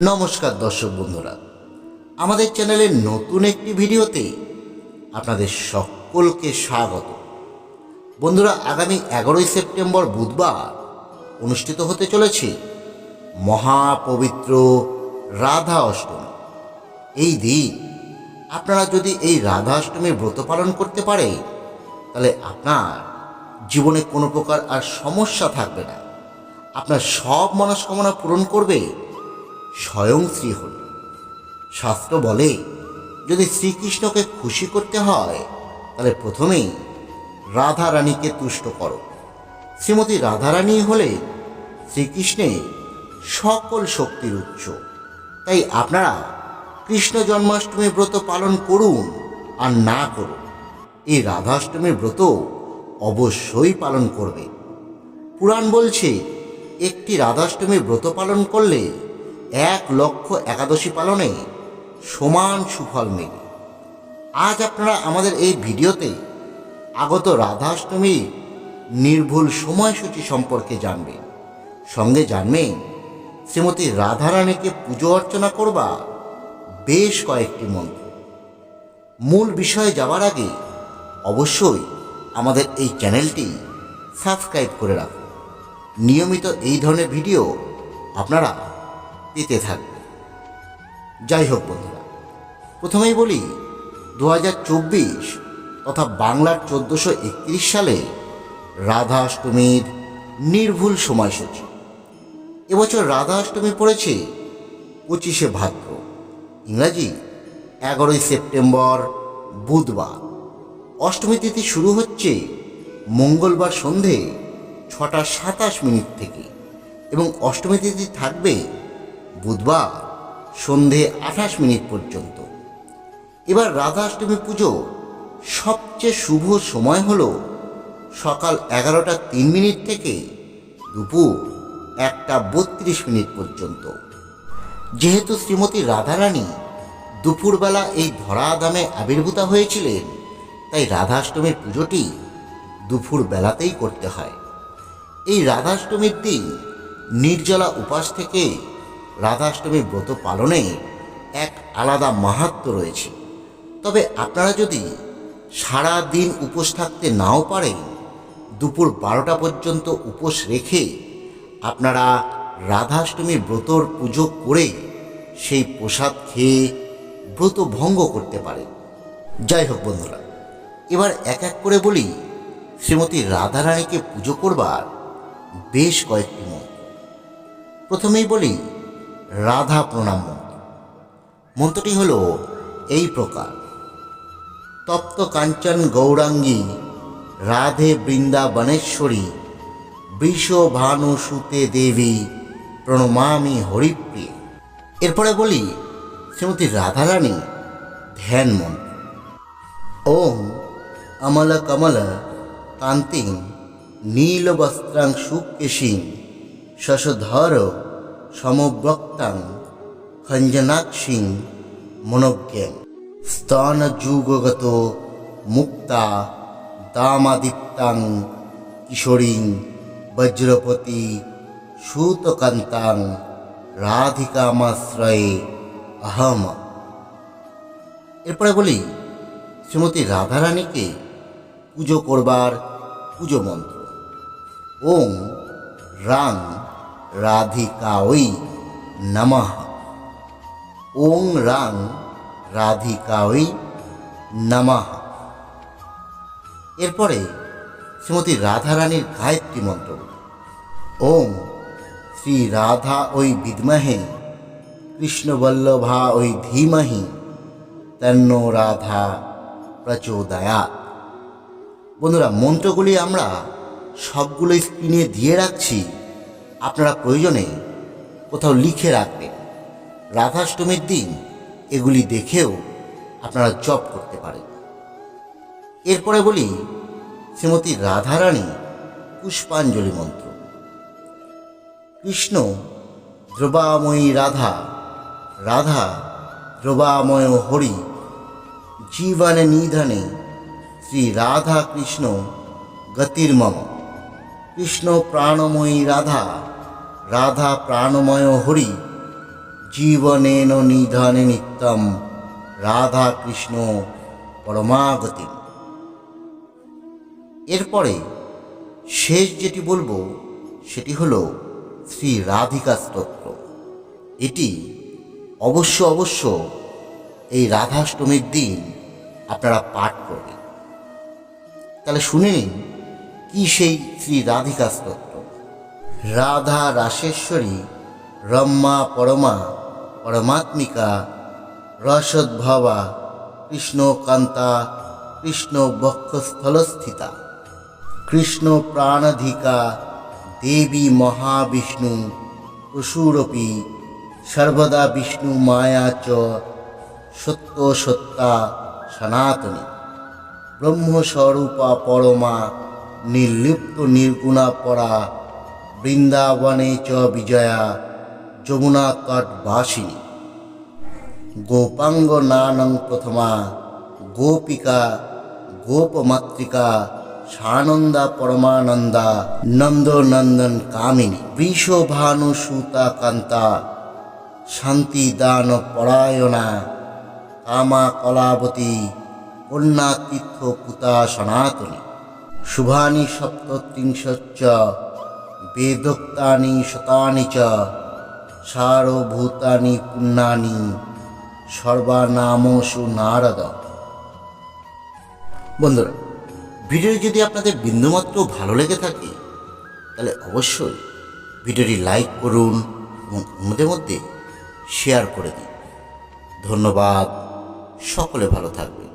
নমস্কার দর্শক বন্ধুরা। আমাদের চ্যানেলের নতুন একটি ভিডিওতে আপনাদের সকলকে স্বাগত। বন্ধুরা, আগামী এগারোই সেপ্টেম্বর বুধবার অনুষ্ঠিত হতে চলেছে মহাপবিত্র রাধা অষ্টমী। এই দিন আপনারা যদি এই রাধা অষ্টমীর ব্রত পালন করতে পারে, তাহলে আপনার জীবনে কোনো প্রকার আর সমস্যা থাকবে না। আপনার সব মনস্কামনা পূরণ করবে স্বয়ং শ্রী শ্রীহরি শাস্ত্র বলে, যদি শ্রীকৃষ্ণকে খুশি করতে হয়, তাহলে প্রথমেই রাধা রানীকে তুষ্ট করো। শ্রীমতী রাধারানী হলে শ্রীকৃষ্ণে সকল শক্তির উৎস। তাই আপনারা কৃষ্ণ জন্মাষ্টমী ব্রত পালন করুন আর না করুন। এই রাধাষ্টমীর ব্রত অবশ্যই পালন করবে। পুরাণ বলছে, একটি রাধাষ্টমীর ব্রত পালন করলে এক লক্ষ একাদশী পালনে সমান সুফল মেলে। আজ আপনারা আমাদের এই ভিডিওতে আগত রাধাষ্টমী নির্ভুল সময়সূচি সম্পর্কে জানবেন। সঙ্গে জানবেন, শ্রীমতী রাধারানীকে পুজো অর্চনা করবা বেশ কয়েকটি মন্ত্র। মূল বিষয়ে যাওয়ার আগে অবশ্যই আমাদের এই চ্যানেলটি সাবস্ক্রাইব করে রাখুন। নিয়মিত এই ধরনের ভিডিও আপনারা পেতে থাকবে। যাই হোক বন্ধুরা, প্রথমেই বলি দু হাজার চব্বিশ তথা বাংলার চোদ্দোশো একত্রিশ সালে রাধা অষ্টমীর নির্ভুল সময়সূচি। এবছর রাধা অষ্টমী পড়েছে পঁচিশে ভাদ্র, ইংরাজি এগারোই সেপ্টেম্বর বুধবার। অষ্টমী তিথি শুরু হচ্ছে মঙ্গলবার সন্ধে ছটা সাতাশ মিনিট থেকে এবং অষ্টমী তিথি থাকবে বুধবার সন্ধে আঠাশ মিনিট পর্যন্ত। এবার রাধাষ্টমী পুজো সবচেয়ে শুভ সময় হল সকাল এগারোটা তিন মিনিট থেকে দুপুর একটা বত্রিশ মিনিট পর্যন্ত। যেহেতু শ্রীমতী রাধারানী দুপুরবেলা এই ধরাধামে আবির্ভূতা হয়েছিলেন, তাই রাধাষ্টমীর পুজোটি দুপুর বেলাতেই করতে হয়। এই রাধাষ্টমীর দিন নির্জলা উপাস থেকে রাধাষ্টমীর ব্রত পালনে এক আলাদা মাহাত্ম রয়েছে। তবে আপনারা যদি সারা দিন উপোস থাকতে নাও পারেন, দুপুর বারোটা পর্যন্ত উপোস রেখে আপনারা রাধাষ্টমীর ব্রতর পুজো করে সেই প্রসাদ খেয়ে ব্রত ভঙ্গ করতে পারে যাই হোক বন্ধুরা, এবার এক এক করে বলি, শ্রীমতী রাধারানীকে পুজো করবার বেশ কয়েকটি মন্ত্র। প্রথমেই বলি রাধা প্রণাম মন্ত্র। মন্ত্রটি হল এই প্রকার। তপ্ত কাঞ্চন গৌরাঙ্গী, রাধে বৃন্দাবনেশ্বরী বৃষ ভানু সুতে দেবী, প্রণমামি হরিপ্রিয়। এরপরে বলি, শ্রীমতী রাধারানী, ধ্যান মন্ত্র। ওম অমল কমল কান্তিং নীলবস্ত্রাং সুকেশিং শশধর সমব্রক্তাং খঞ্জনাক্ষিং মনোজ্ঞাং স্তনযুগগত মুক্তা দামাদিপ্তাং কিশোরীং বজ্রপতি সুতকান্তাং রাধিকামাশ্রয়ে আহম এরপরে বলি, শ্রীমতী রাধারানীকে পুজো করবার পুজো মন্ত্র। ওং রাং রাধিকাওই নমঃ। ওং রাং রাধিকাওই নমঃ। এরপরে শ্রীমতী রাধারানীর গায়ত্রী মন্ত্র। ওম শ্রী রাধা ওই বিদ্মহে, কৃষ্ণবল্লভা ওই ধীমহি, তন্ন রাধা প্রচোদয়াত বন্ধুরা, মন্ত্রগুলি আমরা সবগুলো স্ক্রিনে দিয়ে রাখছি। আপনারা প্রয়োজনে কোথাও লিখে রাখবেন। রাধাষ্টমীর দিন এগুলি দেখেও আপনারা জপ করতে পারেন। এরপরে বলি শ্রীমতী রাধারানী পুষ্পাঞ্জলি মন্ত্র। কৃষ্ণ, দ্রবাময়ী রাধা রাধা, দ্রবাময় হরি, জীবনে নিধনে শ্রী রাধা কৃষ্ণ গতির্মম কৃষ্ণ প্রাণময়ী রাধা রাধা প্রাণময় হরি, জীবনেন নিধানে নিত্যম রাধা কৃষ্ণ পরমাগতি। এরপরে শেষ যেটি বলব, সেটি হলো শ্রী রাধিকা স্তোত্র। এটি অবশ্য অবশ্য এই রাধাষ্টমীর দিন আপনারা পাঠ করবেন। তাহলে শুনে নিন কি সেই শ্রী রাধিকা স্তোত্র রাধা রাসেশ্বরী, রম্মা পরমা, পরমাত্মিকা, রসদ্ভবা, কৃষ্ণকান্তা কৃষ্ণ বক্ষস্থলস্থিতা কৃষ্ণ প্রাণধিকা দেবী মহাবিষ্ণু প্রসুরপি সর্বদা বিষ্ণু মায়া চ, সত্য সত্তা সনাতনী, ব্রহ্মস্বরূপা পরমা নির্লিপ্ত নির্গুণা পরা বৃন্দাবনে চ বিজয়া যমুনা তটবাসিনী গোপাঙ্গ নানং প্রথমা, গোপিকা, গোপমাতৃকা, সানন্দা পরমানন্দা, নন্দনন্দন কামিনী বৃষভানু সুতা কান্তা শান্তি দান পরায়ণা কামা কলাবতী কন্যা তীর্থ পুতা সনাতনী। শুভানি সপ্তত্রিংশচ্চ বেদোক্তানি শতানি চ, সারভূতানি পুণ্যানি, সর্বানামসু নারদ। বন্ধুরা ভিডিওটি যদি আপনাদের বিন্দুমাত্র ভালো লেগে থাকে, তাহলে অবশ্যই ভিডিওটি লাইক করুন এবং অন্যদের মধ্যে শেয়ার করে দিন। ধন্যবাদ, সকলে ভালো থাকবেন।